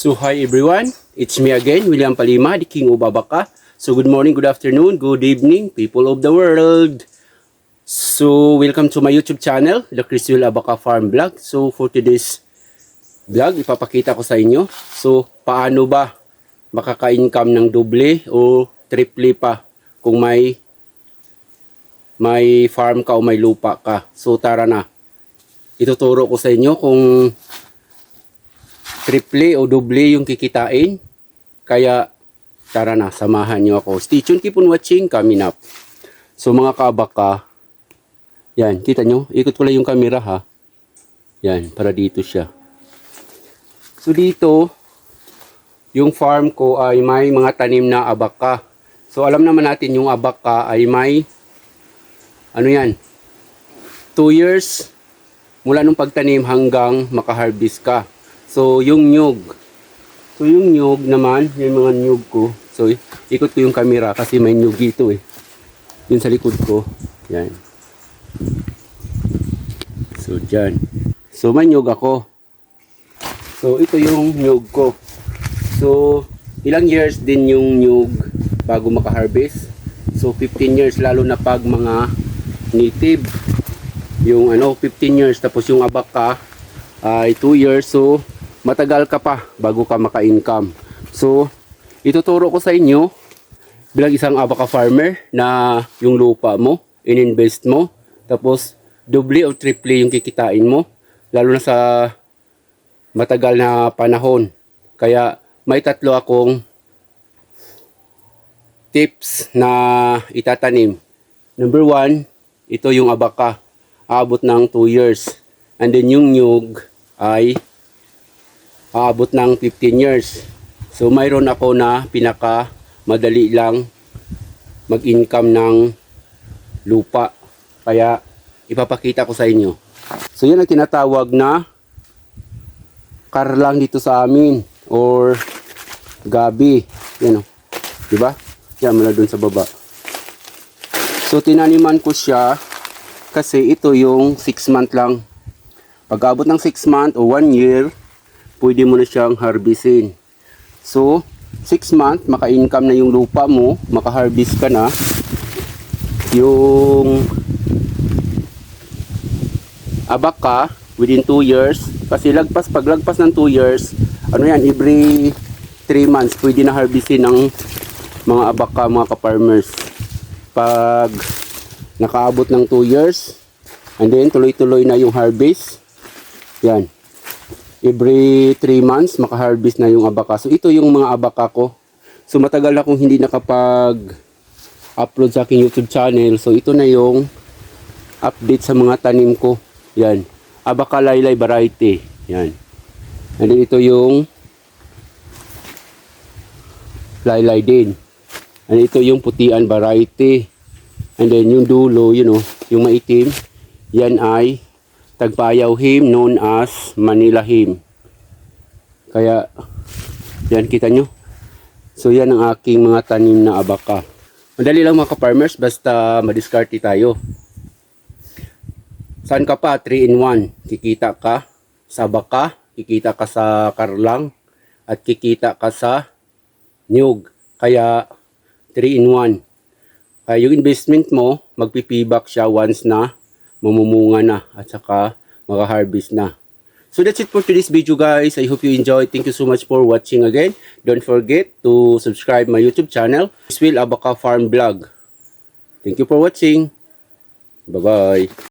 So hi everyone, it's me again, William Palima, the King of Abaka. So good morning, good afternoon, good evening, people of the world. So welcome to my YouTube channel, the Criswell Abaka Farm Vlog. So for today's vlog, ipapakita ko sa inyo. So paano ba makaka-income ng doble o triple pa kung may may farm ka o may lupa ka. So tara na. Ituturo ko sa inyo kung triple o doble yung kikitain. Kaya tara na, samahan nyo ako. Stay tuned, keep on watching, coming up. So mga kabaka, yan, kita nyo? Ikot ko lang yung camera ha. Yan, para dito siya. So dito, yung farm ko ay may mga tanim na abaka. So alam naman natin yung abaka ay may, ano yan, 2 years mula nung pagtanim hanggang makaharvest ka. So, yung nyug. So, yung nyug naman, yung mga nyug ko. So, ikot ko yung camera kasi may nyug dito eh. Yun sa likod ko. Yan. So, dyan. So, may nyug ako. So, ito yung nyug ko. So, ilang years din yung nyug bago makaharvest? So, 15 years lalo na pag mga native. Yung ano, 15 years. Tapos yung abaka ay 2 years. So, matagal ka pa bago ka maka-income. So, ituturo ko sa inyo bilang isang abaka farmer na yung lupa mo, ininvest mo, tapos doble o triple yung kikitain mo, lalo na sa matagal na panahon. Kaya may tatlo akong tips na itatanim. Number one, ito yung abaka. Aabot ng 2 years. And then yung nyug ay aabot ng 15 years. So mayroon ako na pinaka madali lang mag-income ng lupa. Kaya ipapakita ko sa inyo. So yan ang tinatawag na karlang dito sa amin or gabi. Yan o. Diba? Yan mula dun sa baba. So tinaniman ko siya kasi ito yung 6 month lang. Pag abot ng 6 month o 1 year, pwede mo na siyang harvestin. So, 6 month, maka-income na yung lupa mo, maka-harvest ka na. Yung abaka, within 2 years, kasi lagpas, pag lagpas ng 2 years, ano yan, every 3 months, pwede na harvestin ng mga abaka, mga ka-farmers. Pag nakaabot ng 2 years, and then tuloy-tuloy na yung harvest, yan, every 3 months maka-harvest na yung abaka. So ito yung mga abaka ko. So matagal akong hindi nakapag upload sa aking YouTube channel. So ito na yung update sa mga tanim ko. Yan. Abaka laylay variety. Yan. And then ito yung laylay din. And ito yung putian variety. And then yung dulo, you know, yung maitim, yan ay Tagpayaw him known as Manila him. Kaya, yan kita nyo. So yan ang aking mga tanim na abaka. Madali lang mga ka-farmers, basta madiskarte tayo. Saan ka pa? 3 in 1. Kikita ka sa baka, kikita ka sa karlang, at kikita ka sa nyug. Kaya 3 in 1. Kaya yung investment mo, magpipibak siya once na mamumunga na at saka maka-harvest na. So that's it for today's video guys. I hope you enjoyed. Thank you so much for watching again. Don't forget to subscribe my YouTube channel, Will Abaka Farm Vlog. Thank you for watching. Bye-bye.